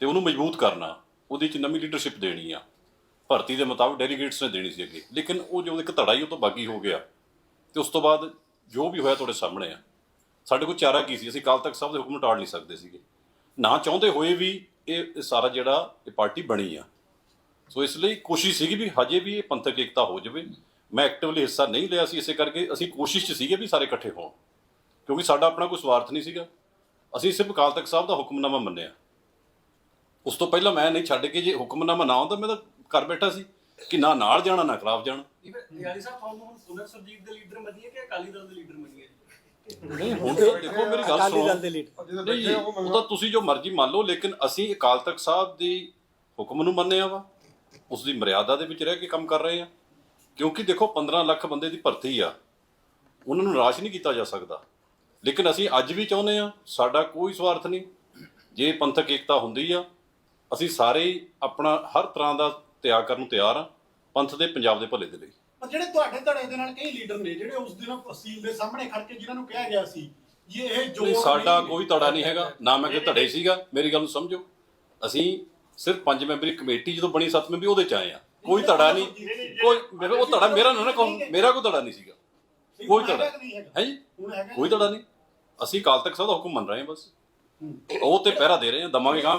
ਤੇ ਉਹਨੂੰ ਮਜ਼ਬੂਤ ਕਰਨਾ, ਉਹਦੇ ਚ ਨਵੀਂ ਲੀਡਰਸ਼ਿਪ ਦੇਣੀ ਆ। ਭਰਤੀ ਦੇ ਮੁਤਾਬਕ ਡੈਲੀਗੇਟਸ ਨੇ ਦੇਣੀ ਸੀ ਅੱਗੇ। ਲੇਕਿਨ ਉਹ ਜੋ ਇੱਕ ਧੜਾ ਹੀ ਉਹ ਤੋਂ ਬਾਗੀ ਹੋ ਗਿਆ। ਤੇ ਉਸ ਤੋਂ ਬਾਅਦ ਜੋ ਵੀ ਹੋਇਆ ਤੁਹਾਡੇ ਸਾਹਮਣੇ ਆ। ਸਾਡੇ ਕੋਲ ਚਾਰਾ ਕੀ ਸੀ? ਅਸੀਂ ਕੱਲ ਤੱਕ ਸਭ ਦੇ ਹੁਕਮ ਟਾਲ ਨਹੀਂ ਸਕਦੇ ਸੀਗੇ। ਨਾ ਚਾਹੁੰਦੇ ਹੋਏ ਵੀ ਇਹ ਸਾਰਾ ਜਿਹੜਾ ਇਹ ਪਾਰਟੀ ਬਣੀ ਆ। ਸੋ ਇਸ ਲਈ ਕੋਸ਼ਿਸ਼ ਸੀਗੀ ਵੀ ਹਜੇ ਵੀ ਇਹ ਪੰਥਕ ਏਕਤਾ ਹੋ ਜਾਵੇ। ਮੈਂ ਐਕਟਿਵਲੀ ਹਿੱਸਾ ਨਹੀਂ ਲਿਆ ਸੀ ਇਸੇ ਕਰਕੇ ਅਸੀਂ ਕੋਸ਼ਿਸ਼ 'ਚ ਸੀਗੇ ਵੀ ਸਾਰੇ ਇਕੱਠੇ ਹੋਣ। ਕਿਉਂਕਿ ਸਾਡਾ ਆਪਣਾ ਕੋਈ ਸਵਾਰਥ ਨਹੀਂ ਸੀਗਾ। ਅਸੀਂ ਸਿਰਫ ਅਕਾਲ ਤਖਤ ਸਾਹਿਬ ਦਾ ਹੁਕਮਨਾਮਾ ਮੰਨਿਆ। ਉਸ ਤੋਂ ਪਹਿਲਾਂ ਮੈਂ ਨਹੀਂ ਛੱਡ ਕੇ ਜੇ ਹੁਕਮਨਾਮਾ ਨਾ ਆਉਂਦਾ ਮੈਂ ਤਾਂ ਘਰ ਬੈਠਾ ਸੀ ਕਿ ਨਾ ਨਾਲ ਜਾਣਾ ਨਾ ਖਿਲਾਫ ਜਾਣਾ। ਯਾਨੀ ਸਾਹਿਬ ਤੁਹਾਨੂੰ ਹੁਣ ਪੁਨਰ ਸਰਜੀਤ ਦੇ ਲੀਡਰ ਮੰਨੀਏ ਕਿ ਅਕਾਲੀ ਦਲ ਦੇ ਲੀਡਰ ਮੰਨੀਏ ਨਹੀਂ ਹੁਣ ਤਾਂ ਦੇਖੋ ਮੇਰੀ ਗੱਲ ਅਕਾਲੀ ਸੁਣੋ। ਦਲ ਦੇ ਲੀਡਰ। ਨਹੀਂ ਉਹ ਤਾਂ ਤੁਸੀਂ ਜੋ ਮਰਜ਼ੀ ਮੰਨ ਲਓ ਲੇਕਿਨ ਅਸੀਂ ਅਕਾਲ ਤਖਤ ਸਾਹਿਬ ਦੀ ਹੁਕਮ ਨੂੰ ਮੰਨਿਆ ਵਾ। ਉਸ ਦੀ ਮਰਿਆਦਾ ਦੇ ਵਿੱਚ ਰਹਿ ਕੇ ਕੰਮ ਕਰ ਰਹੇ ਆ। ਕਿਉਂਕਿ ਦੇਖੋ 15 ਲੱਖ ਬੰਦੇ ਦੀ ਭਰਤੀ ਆ। ਉਹਨਾਂ ਨੂੰ ਨਿਰਾਸ਼ ਨਹੀਂ ਕੀਤਾ ਜਾ ਸਕਦਾ। ਲੇਕਿਨ ਅਸੀਂ ਅੱਜ ਵੀ ਚਾਹੁੰਦੇ ਆ ਸਾਡਾ ਕੋਈ ਸਵਾਰਥ ਨਹੀਂ। ਜੇ ਪੰਥਕ ਏਕਤਾ ਹੁੰਦੀ ਆ ਅਸੀਂ ਸਾਰੇ ਆਪਣਾ ਹਰ ਤਰ੍ਹਾਂ ਦਾ ਤਿਆਗ ਕਰਨ ਨੂੰ ਤਿਆਰ ਆ ਪੰਥ ਦੇ ਪੰਜਾਬ ਦੇ ਭਲੇ ਦੇ ਲਈ। ਪਰ ਜਿਹੜੇ ਤੁਹਾਡੇ ਧੜੇ ਦੇ ਨਾਲ ਕਈ ਲੀਡਰ ਨੇ ਜਿਹੜੇ ਉਸ ਦਿਨ ਫਸੀਲ ਦੇ ਸਾਹਮਣੇ ਖੜ ਕੇ ਜਿਨ੍ਹਾਂ ਨੂੰ ਕਿਹਾ ਗਿਆ ਸੀ ਜੀ ਇਹ ਜੋ ਨਹੀਂ ਸਾਡਾ ਕੋਈ ਧੜਾ ਨਹੀਂ ਹੈਗਾ ਨਾ ਮੈਂ ਕਿ ਧੜੇ ਸੀਗਾ ਮੇਰੀ ਗੱਲ ਨੂੰ ਸਮਝੋ। ਅਸੀਂ ਸਿਰਫ ਪੰਜ ਮੈਂਬਰੀ ਕਮੇਟੀ ਜਦੋਂ ਬਣੀ ਸੱਤ ਮੈਂਬਰੀ ਉਹਦੇ ਚ ਆਏ ਆ ਕੋਈ ਧੜਾ ਨਹੀਂ ਕੋਈ ਮੇਰੇ ਉਹ ਧੜਾ ਮੇਰਾ ਨਾ ਨਾ ਕਹੋ ਮੇਰਾ ਕੋਈ ਧੜਾ ਨਹੀਂ ਸੀਗਾ। ਕੋਈ ਧੜਾ ਹੈ? ਜੀ ਕੋਈ ਧੜਾ ਨਹੀਂ। ਅਸੀਂ ਕਾਲ ਤੱਕ ਸਭ ਦਾ ਹੁਕਮ ਮੰਨ ਰਹੇ ਹਾਂ ਬਸ। ਉਹ ਤੇ ਪਹਿਰਾ ਦੇ ਰਹੇ ਹਾਂ ਦਮਾਂਗੇ ਗਾਂ